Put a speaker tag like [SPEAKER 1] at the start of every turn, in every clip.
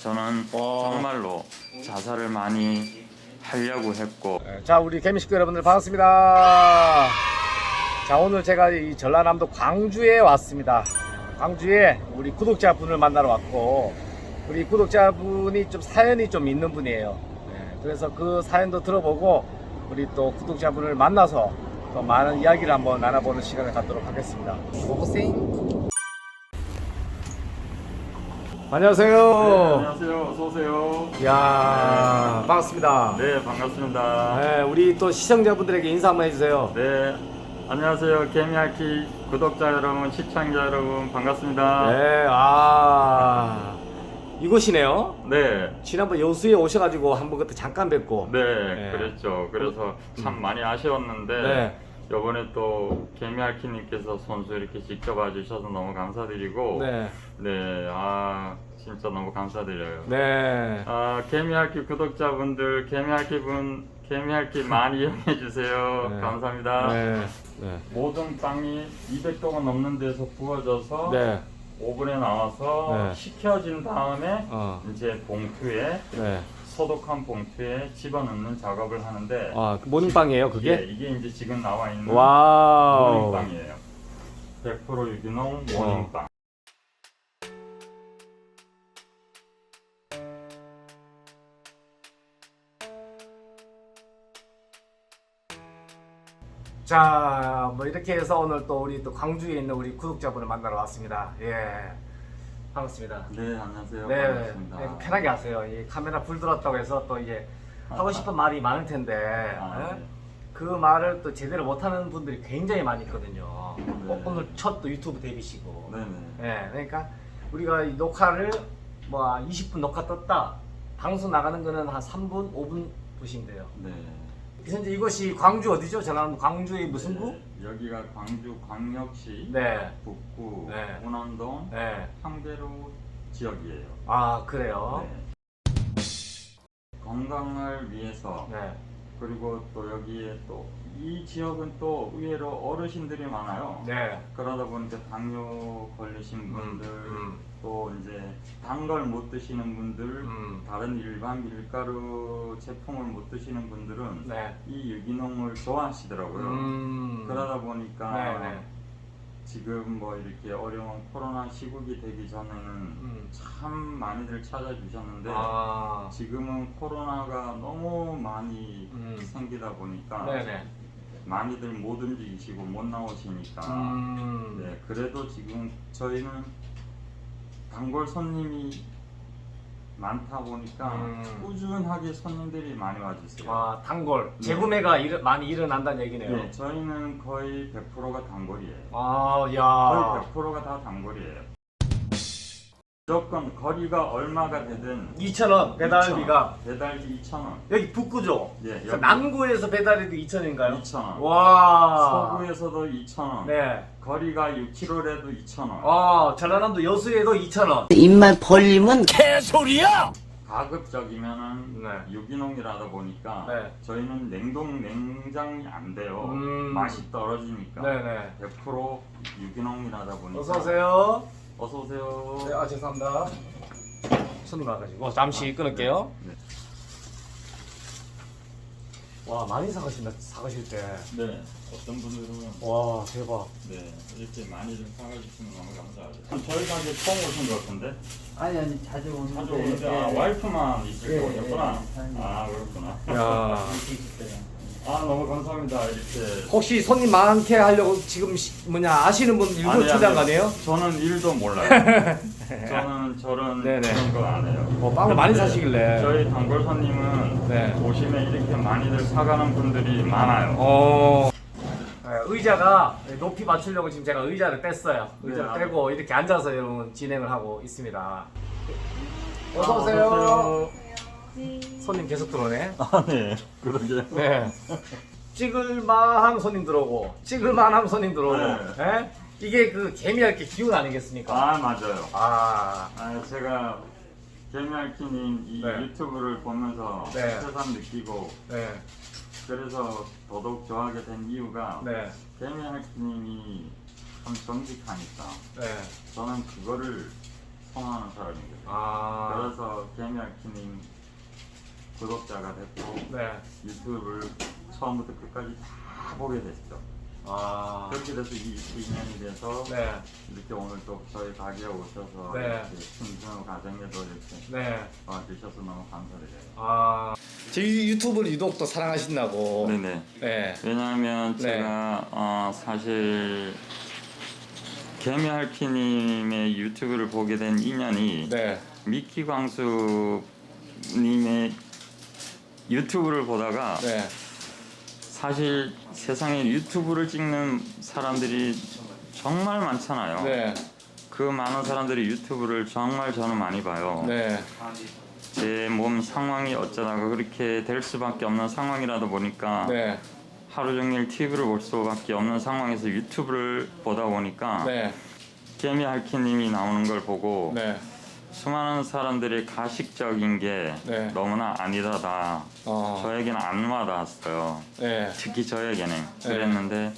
[SPEAKER 1] 저는
[SPEAKER 2] 와.
[SPEAKER 1] 정말로 자살을 많이 하려고 했고
[SPEAKER 2] 네, 자 우리 개미 식구 여러분들 반갑습니다. 자 오늘 제가 이 전라남도 광주에 왔습니다. 광주에 우리 구독자분을 만나러 왔고 우리 구독자분이 좀 사연이 좀 있는 분이에요. 네, 그래서 그 사연도 들어보고 우리 또 구독자분을 만나서 또 많은 이야기를 한번 나눠보는 시간을 갖도록 하겠습니다. 고고생. 안녕하세요.
[SPEAKER 1] 안녕하세요. 어서 오세요.
[SPEAKER 2] 이야 반갑습니다.
[SPEAKER 1] 네, 반갑습니다.
[SPEAKER 2] 네, 우리 또 시청자분들에게 인사 한번 해주세요.
[SPEAKER 1] 네, 안녕하세요. 개미알키 구독자 여러분, 시청자 여러분 반갑습니다.
[SPEAKER 2] 네, 아 이곳이네요.
[SPEAKER 1] 네.
[SPEAKER 2] 지난번 여수에 오셔가지고 한번 그때 잠깐 뵙고.
[SPEAKER 1] 네,
[SPEAKER 2] 네.
[SPEAKER 1] 그랬죠. 그래서 참 많이 아쉬웠는데
[SPEAKER 2] 네.
[SPEAKER 1] 이번에 또 개미알키님께서 손수 이렇게 직접 와주셔서 너무 감사드리고
[SPEAKER 2] 네,
[SPEAKER 1] 네, 아 진짜 너무 감사드려요.
[SPEAKER 2] 네,
[SPEAKER 1] 아 개미알키 구독자분들 개미알키 분 개미알키 많이 이용해 주세요.
[SPEAKER 2] 네.
[SPEAKER 1] 감사합니다.
[SPEAKER 2] 네, 네,
[SPEAKER 1] 모든 빵이 200도가 넘는 데서 구워져서
[SPEAKER 2] 네,
[SPEAKER 1] 오븐에 나와서
[SPEAKER 2] 네.
[SPEAKER 1] 식혀진 다음에
[SPEAKER 2] 어,
[SPEAKER 1] 이제 봉투에
[SPEAKER 2] 네.
[SPEAKER 1] 소독한 봉투에 집어넣는 작업을 하는데
[SPEAKER 2] 아, 그 모닝빵이에요,
[SPEAKER 1] 예,
[SPEAKER 2] 그게?
[SPEAKER 1] 이게 이제 지금 나와 있는
[SPEAKER 2] 와우.
[SPEAKER 1] 모닝빵이에요. 100% 유기농 모닝빵.
[SPEAKER 2] 자, 뭐 이렇게 해서 오늘 또 우리 또 광주에 있는 우리 구독자분을 만나러 왔습니다. 예, 반갑습니다.
[SPEAKER 1] 네, 안녕하세요.
[SPEAKER 2] 네,
[SPEAKER 1] 반갑습니다.
[SPEAKER 2] 네, 편하게 하세요. 이 카메라 불 들었다고 해서 또 이게 하고 싶은 말이 많을 텐데
[SPEAKER 1] 아,
[SPEAKER 2] 예?
[SPEAKER 1] 네.
[SPEAKER 2] 그 말을 또 제대로 못하는 분들이 굉장히 많이 있거든요. 어,
[SPEAKER 1] 네.
[SPEAKER 2] 오늘 첫 또 유튜브 데뷔시고.
[SPEAKER 1] 네네.
[SPEAKER 2] 예, 그러니까 우리가 이 녹화를 뭐 20분 녹화 떴다. 방송 나가는 거는 한 3분, 5분 보시면 돼요.
[SPEAKER 1] 네.
[SPEAKER 2] 현재 이곳이 광주 어디죠? 전라남도 광주의 무슨 구?
[SPEAKER 1] 네, 여기가 광주 광역시
[SPEAKER 2] 네.
[SPEAKER 1] 북구
[SPEAKER 2] 네.
[SPEAKER 1] 운원동
[SPEAKER 2] 네.
[SPEAKER 1] 향배로 지역이에요.
[SPEAKER 2] 아 그래요.
[SPEAKER 1] 네. 건강을 위해서
[SPEAKER 2] 네.
[SPEAKER 1] 그리고 또 여기에 또 이 지역은 또 의외로 어르신들이 많아요.
[SPEAKER 2] 네.
[SPEAKER 1] 그러다 보니까 당뇨 걸리신 분들
[SPEAKER 2] 음.
[SPEAKER 1] 또 이제 단 걸 못 드시는 분들
[SPEAKER 2] 음.
[SPEAKER 1] 다른 일반 밀가루 제품을 못 드시는 분들은
[SPEAKER 2] 네.
[SPEAKER 1] 이 유기농을 좋아하시더라고요.
[SPEAKER 2] 음.
[SPEAKER 1] 그러다 보니까
[SPEAKER 2] 네 네.
[SPEAKER 1] 지금 뭐 이렇게 어려운 코로나 시국이 되기 전에는
[SPEAKER 2] 음.
[SPEAKER 1] 참 많이들 찾아주셨는데
[SPEAKER 2] 아.
[SPEAKER 1] 지금은 코로나가 너무 많이
[SPEAKER 2] 음.
[SPEAKER 1] 생기다 보니까
[SPEAKER 2] 네네.
[SPEAKER 1] 많이들 못 움직이시고 못 나오시니까
[SPEAKER 2] 음.
[SPEAKER 1] 네, 그래도 지금 저희는 단골 손님이 많다 보니까
[SPEAKER 2] 음.
[SPEAKER 1] 꾸준하게 손님들이 많이 와주세요.
[SPEAKER 2] 아 단골
[SPEAKER 1] 네.
[SPEAKER 2] 재구매가 일, 많이 일어난다는 얘기네요.
[SPEAKER 1] 네, 저희는 거의 100%가 단골이에요.
[SPEAKER 2] 아,
[SPEAKER 1] 거의
[SPEAKER 2] 야.
[SPEAKER 1] 100%가 다 단골이에요. 무조건 거리가 얼마가 되든
[SPEAKER 2] 2,000원 배달비가
[SPEAKER 1] 2,000원, 배달비 2,000원.
[SPEAKER 2] 여기 북구죠.
[SPEAKER 1] 예,
[SPEAKER 2] 그래서
[SPEAKER 1] 여기
[SPEAKER 2] 남구에서 배달해도 2,000원인가요?
[SPEAKER 1] 2,000원.
[SPEAKER 2] 와.
[SPEAKER 1] 서구에서도 2,000원.
[SPEAKER 2] 네.
[SPEAKER 1] 거리가 6km라도 2,000원.
[SPEAKER 2] 아, 전라남도 여수에도 2,000원.
[SPEAKER 3] 입만 벌리면
[SPEAKER 1] 가급적이면은
[SPEAKER 2] 네.
[SPEAKER 1] 유기농이라다 보니까
[SPEAKER 2] 네.
[SPEAKER 1] 저희는 냉동 냉장이 안 돼요.
[SPEAKER 2] 음.
[SPEAKER 1] 맛이 떨어지니까.
[SPEAKER 2] 네네.
[SPEAKER 1] 100% 유기농이라다 보니까.
[SPEAKER 2] 어서 오세요.
[SPEAKER 1] 어서 오세요.
[SPEAKER 2] 네, 아 죄송합니다. 손님 와가지고 잠시 끊을게요.
[SPEAKER 1] 네.
[SPEAKER 2] 와 많이 사가신다 사가실 때.
[SPEAKER 1] 네. 어떤 분들은
[SPEAKER 2] 와 대박.
[SPEAKER 1] 네 이렇게 많이 좀 사가주시면 너무 감사하죠. 저희 가게 처음 오신 것 같은데?
[SPEAKER 3] 아니 아니 자주 오는데
[SPEAKER 1] 자주 오는데 아 와이프만 있을
[SPEAKER 3] 예,
[SPEAKER 1] 거였구나.
[SPEAKER 3] 예.
[SPEAKER 1] 아 그렇구나.
[SPEAKER 2] 야.
[SPEAKER 1] 아 너무 감사합니다 이렇게.
[SPEAKER 2] 혹시 손님 많게 하려고 지금 시- 뭐냐 아시는 분 일부러
[SPEAKER 1] 아니,
[SPEAKER 2] 초대한 거
[SPEAKER 1] 아니,
[SPEAKER 2] 아니에요?
[SPEAKER 1] 저는 일도 몰라요. 저는 저런
[SPEAKER 2] 네네.
[SPEAKER 1] 그런 거안 해요.
[SPEAKER 2] 어, 빵을 많이
[SPEAKER 1] 근데
[SPEAKER 2] 사시길래.
[SPEAKER 1] 저희 단골 손님은
[SPEAKER 2] 네.
[SPEAKER 1] 오시면 이렇게 많이들 사가는 분들이 많아요.
[SPEAKER 2] 어. 네, 의자가 높이 맞추려고 지금 제가 의자를 뺐어요. 의자를
[SPEAKER 1] 네,
[SPEAKER 2] 빼고 이렇게 앉아서 여러분 진행을 하고 있습니다. 어서
[SPEAKER 1] 아,
[SPEAKER 2] 오세요. 손님 계속 들어오네.
[SPEAKER 1] 아 네, 그러게.
[SPEAKER 2] 네. 찍을만한 손님 들어오고 찍을만한 손님 들어오고.
[SPEAKER 1] 네.
[SPEAKER 2] 예? 이게 그 개미할 게 기운 아니겠습니까?
[SPEAKER 1] 아 맞아요.
[SPEAKER 2] 아.
[SPEAKER 1] 아 제가 개미알키님 이
[SPEAKER 2] 네.
[SPEAKER 1] 유튜브를 보면서
[SPEAKER 2] 네.
[SPEAKER 1] 새삼 느끼고
[SPEAKER 2] 네.
[SPEAKER 1] 그래서 더더욱 좋아하게 된 이유가
[SPEAKER 2] 네.
[SPEAKER 1] 개미알키님이 참 정직하니까
[SPEAKER 2] 네.
[SPEAKER 1] 저는 그거를 선호하는 사람이거든요.
[SPEAKER 2] 아.
[SPEAKER 1] 따라서 개미알키님 구독자가 됐고
[SPEAKER 2] 네.
[SPEAKER 1] 유튜브를 처음부터 끝까지 다 보게 됐죠.
[SPEAKER 2] 아.
[SPEAKER 1] 그렇게 돼서 이 인연이 돼서
[SPEAKER 2] 네.
[SPEAKER 1] 이렇게 오늘 또 저희 가게에 오셔서
[SPEAKER 2] 네.
[SPEAKER 1] 이렇게 순수 가정에도 이렇게
[SPEAKER 2] 네.
[SPEAKER 1] 와 주셔서 너무 감사드려요.
[SPEAKER 2] 아. 제 유튜브를 유독 또 사랑하신다고.
[SPEAKER 1] 네네.
[SPEAKER 2] 네.
[SPEAKER 1] 왜냐하면
[SPEAKER 2] 네.
[SPEAKER 1] 제가 어, 사실 개미할피님의 유튜브를 보게 된 인연이
[SPEAKER 2] 네.
[SPEAKER 1] 미키 광수님의 유튜브를 보다가
[SPEAKER 2] 네.
[SPEAKER 1] 사실 세상에 유튜브를 찍는 사람들이 정말 많잖아요.
[SPEAKER 2] 네.
[SPEAKER 1] 그 많은 사람들이 유튜브를 정말 저는 많이 봐요.
[SPEAKER 2] 네.
[SPEAKER 1] 제 몸 상황이 어쩌다가 그렇게 될 수밖에 없는 상황이라다 보니까
[SPEAKER 2] 네.
[SPEAKER 1] 하루 종일 TV를 볼 수밖에 없는 상황에서 유튜브를 보다 보니까
[SPEAKER 2] 네.
[SPEAKER 1] 개미 할키님이 나오는 걸 보고
[SPEAKER 2] 네.
[SPEAKER 1] 수많은 사람들이 가식적인 게
[SPEAKER 2] 네.
[SPEAKER 1] 너무나 아니다다
[SPEAKER 2] 어.
[SPEAKER 1] 저에게는 안 와닿았어요.
[SPEAKER 2] 네.
[SPEAKER 1] 특히 저에게는 그랬는데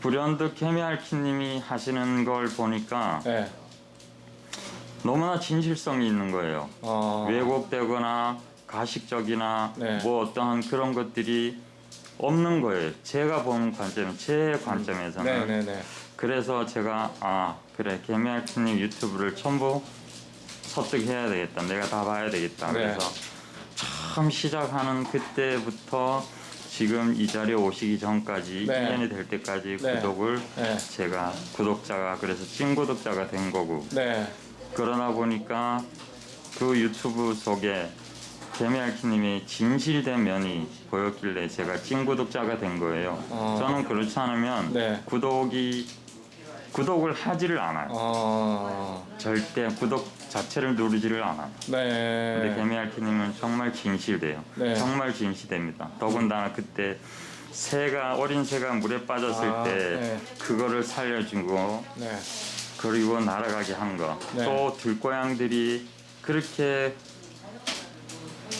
[SPEAKER 1] 불현듯 개미 할키님이 하시는 걸 보니까
[SPEAKER 2] 네.
[SPEAKER 1] 너무나 진실성이 있는 거예요.
[SPEAKER 2] 어.
[SPEAKER 1] 왜곡되거나 가식적이나
[SPEAKER 2] 네.
[SPEAKER 1] 뭐 어떠한 그런 것들이 없는 거예요. 제가 보는 관점, 제 관점에서는.
[SPEAKER 2] 네, 네, 네.
[SPEAKER 1] 그래서 제가 아 그래 개미알키님 유튜브를 전부 섭득해야 되겠다. 내가 다 봐야 되겠다.
[SPEAKER 2] 네.
[SPEAKER 1] 그래서 처음 시작하는 그때부터 지금 이 자리에 오시기 전까지
[SPEAKER 2] 네.
[SPEAKER 1] 1년이 될 때까지
[SPEAKER 2] 네.
[SPEAKER 1] 구독을
[SPEAKER 2] 네.
[SPEAKER 1] 제가 구독자가 그래서 찐 구독자가 된 거고
[SPEAKER 2] 네.
[SPEAKER 1] 그러다 보니까 그 유튜브 속에 개미알키님의 진실된 면이 보였길래 제가 찐 구독자가 된 거예요.
[SPEAKER 2] 어.
[SPEAKER 1] 저는 그렇지 않으면
[SPEAKER 2] 네.
[SPEAKER 1] 구독이 구독을 하지를 않아요.
[SPEAKER 2] 어.
[SPEAKER 1] 절대 구독 자체를 누르지를 않아요. 근데
[SPEAKER 2] 네.
[SPEAKER 1] 개미알키님은 정말 진실돼요.
[SPEAKER 2] 네.
[SPEAKER 1] 정말 진실됩니다. 더군다나 그때 새가 어린 새가 물에 빠졌을
[SPEAKER 2] 아,
[SPEAKER 1] 때
[SPEAKER 2] 네.
[SPEAKER 1] 그거를 살려주고
[SPEAKER 2] 네.
[SPEAKER 1] 그리고 날아가게 한 거.
[SPEAKER 2] 네.
[SPEAKER 1] 또 들고양들이 그렇게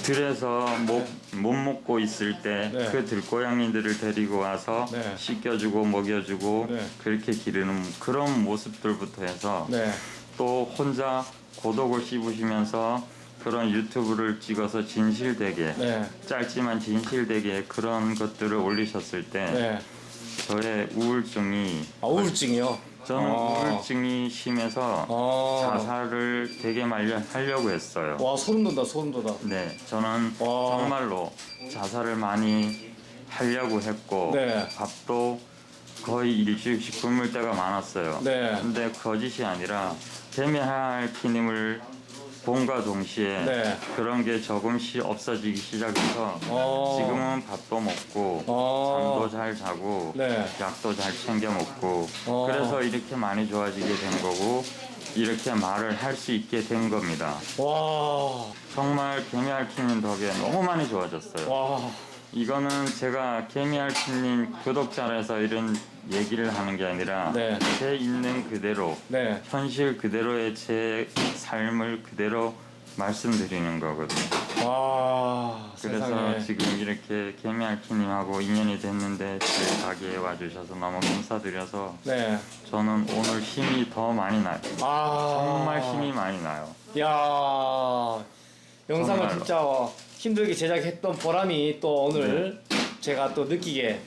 [SPEAKER 1] 들에서 못, 못 먹고 있을 때
[SPEAKER 2] 네.
[SPEAKER 1] 그 들고양이들을 데리고 와서
[SPEAKER 2] 네.
[SPEAKER 1] 씻겨주고 먹여주고
[SPEAKER 2] 네.
[SPEAKER 1] 그렇게 기르는 그런 모습들부터 해서
[SPEAKER 2] 네.
[SPEAKER 1] 또 혼자 고독을 씹으시면서 그런 유튜브를 찍어서 진실되게
[SPEAKER 2] 네.
[SPEAKER 1] 짧지만 진실되게 그런 것들을 올리셨을 때
[SPEAKER 2] 네.
[SPEAKER 1] 저의 우울증이
[SPEAKER 2] 아, 우울증이요?
[SPEAKER 1] 저는
[SPEAKER 2] 어.
[SPEAKER 1] 우울증이 심해서
[SPEAKER 2] 어.
[SPEAKER 1] 자살을 되게 말려 하려고 했어요.
[SPEAKER 2] 와, 소름 돋아, 소름 돋아.
[SPEAKER 1] 네, 저는
[SPEAKER 2] 와.
[SPEAKER 1] 정말로 자살을 많이 하려고 했고
[SPEAKER 2] 네.
[SPEAKER 1] 밥도 거의 일주일씩 굶을 때가 많았어요.
[SPEAKER 2] 네.
[SPEAKER 1] 근데 거짓이 아니라 개미할 키님을 봄과 동시에
[SPEAKER 2] 네.
[SPEAKER 1] 그런 게 조금씩 없어지기 시작해서
[SPEAKER 2] 어.
[SPEAKER 1] 지금은 밥도 먹고
[SPEAKER 2] 어.
[SPEAKER 1] 잠도 잘 자고
[SPEAKER 2] 네.
[SPEAKER 1] 약도 잘 챙겨 먹고
[SPEAKER 2] 어.
[SPEAKER 1] 그래서 이렇게 많이 좋아지게 된 거고 이렇게 말을 할 수 있게 된 겁니다.
[SPEAKER 2] 와.
[SPEAKER 1] 정말 개미알키님 덕에 너무 많이 좋아졌어요.
[SPEAKER 2] 와.
[SPEAKER 1] 이거는 제가 개미알키님 구독자라서 이런 얘기를 하는 게 아니라
[SPEAKER 2] 네.
[SPEAKER 1] 제 있는 그대로
[SPEAKER 2] 네.
[SPEAKER 1] 현실 그대로의 제 삶을 그대로 말씀드리는 거거든요.
[SPEAKER 2] 와.
[SPEAKER 1] 그래서
[SPEAKER 2] 세상에.
[SPEAKER 1] 지금 이렇게 개미알키님하고 인연이 됐는데 제 가게에 와주셔서 너무 감사드려서
[SPEAKER 2] 네.
[SPEAKER 1] 저는 오늘 힘이 더 많이 나요.
[SPEAKER 2] 아.
[SPEAKER 1] 정말 힘이 많이 나요.
[SPEAKER 2] 야. 영상을
[SPEAKER 1] 정말로.
[SPEAKER 2] 진짜 힘들게 제작했던 보람이 또 오늘 제가 또 느끼게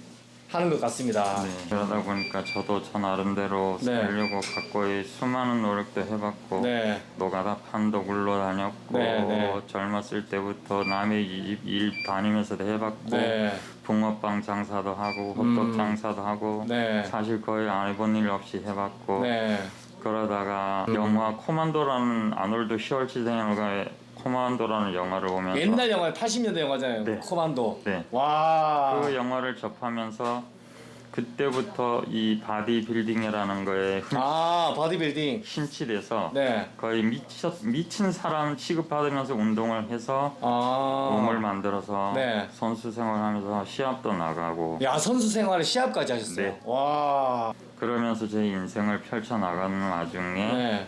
[SPEAKER 2] 하는 것 같습니다.
[SPEAKER 1] 네, 그러다 보니까 저도 저 나름대로
[SPEAKER 2] 네.
[SPEAKER 1] 살려고 갖고의 수많은 노력도 해봤고
[SPEAKER 2] 네.
[SPEAKER 1] 노가다 판도 굴러다녔고
[SPEAKER 2] 네, 네.
[SPEAKER 1] 젊었을 때부터 남의 집일 다니면서도 해봤고
[SPEAKER 2] 네.
[SPEAKER 1] 붕어빵 장사도 하고 호떡
[SPEAKER 2] 음.
[SPEAKER 1] 장사도 하고
[SPEAKER 2] 네.
[SPEAKER 1] 사실 거의 안 해본 일 없이 해봤고
[SPEAKER 2] 네.
[SPEAKER 1] 그러다가
[SPEAKER 2] 음.
[SPEAKER 1] 영화 코만도라는 아놀드 슈왈츠제네거의 코만도라는 영화를 보면서
[SPEAKER 2] 옛날 영화 80년대 영화잖아요.
[SPEAKER 1] 네.
[SPEAKER 2] 코만도.
[SPEAKER 1] 네.
[SPEAKER 2] 와.
[SPEAKER 1] 그 영화를 접하면서 그때부터 이 바디 빌딩이라는 거에 흠-
[SPEAKER 2] 아, 바디빌딩.
[SPEAKER 1] 심취돼서
[SPEAKER 2] 네.
[SPEAKER 1] 거의 미쳤, 미친 사람 취급받으면서 운동을 해서
[SPEAKER 2] 아.
[SPEAKER 1] 몸을 만들어서
[SPEAKER 2] 네.
[SPEAKER 1] 선수 생활하면서 시합도 나가고
[SPEAKER 2] 야, 선수 생활에 시합까지 하셨어요.
[SPEAKER 1] 네.
[SPEAKER 2] 와.
[SPEAKER 1] 그러면서 제 인생을 펼쳐 나가는 와중에
[SPEAKER 2] 네.